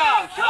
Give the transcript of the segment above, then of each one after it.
Stop!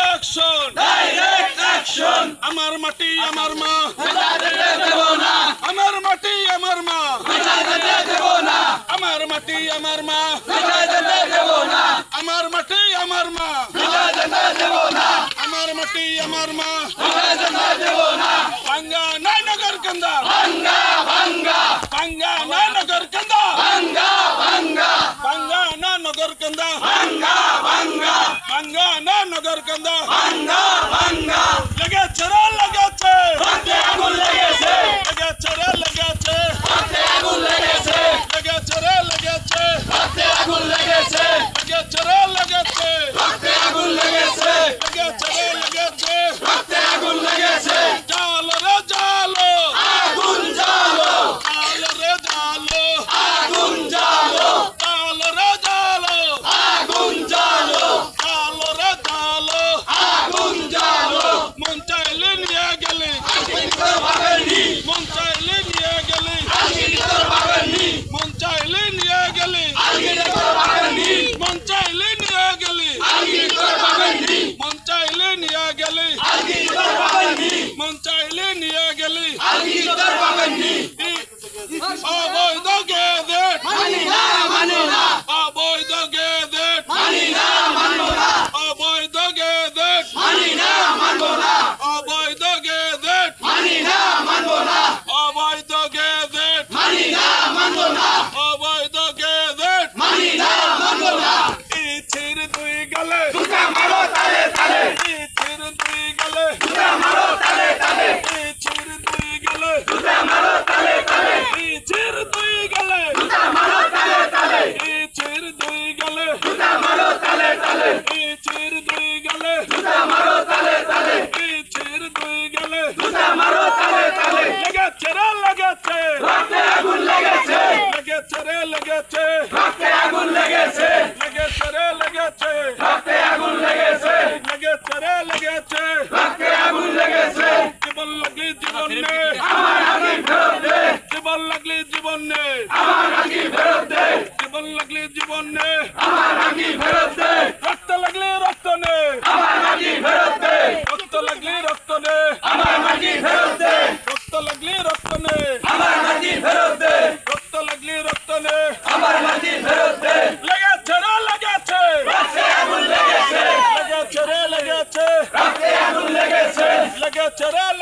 Action আমার মাটি আমার মা আমার মাটি আমার মা আমার মাটি আমার মা আমার মাটি আমার মা আমার মাটি আমার মা ভাঙ্গা নাই নগর কান্দা ভাঙ্গা না নগর কান্দা ভাঙ্গা না নগর কান্দা ভাঙ্গা রে লেগেছে লেগেছে রে লেগেছে লেগেছে রে লেগেছে জীবন লাগলি জীবন নে জীবন লাগলি জীবন নে জীবন লাগলি জীবন নে রক্ত লাগলি রক্ত নে রক্ত লাগলি রক্ত নে রক্ত লাগলি রক্ত নে রক্ত লাগলি রক্ত নে লেগেছে রে লেগেছে লেগেছে রে লেগেছে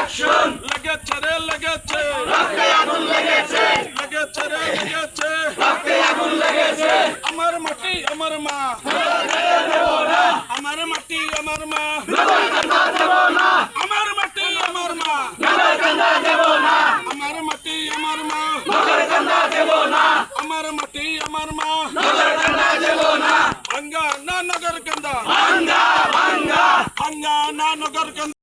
লেগেছে রে লেগেছে। লেগেছে। রে লেগেছে। আমার মাটি আমার আমার মা। আমার মাটি আমার মা। আমার মাটি আমার মা। আমার মাটি আমার মা। আমার মাটি আমার মা। ভাঙ্গা না নগর কান্দা ভাঙ্গা না নগর কান্দা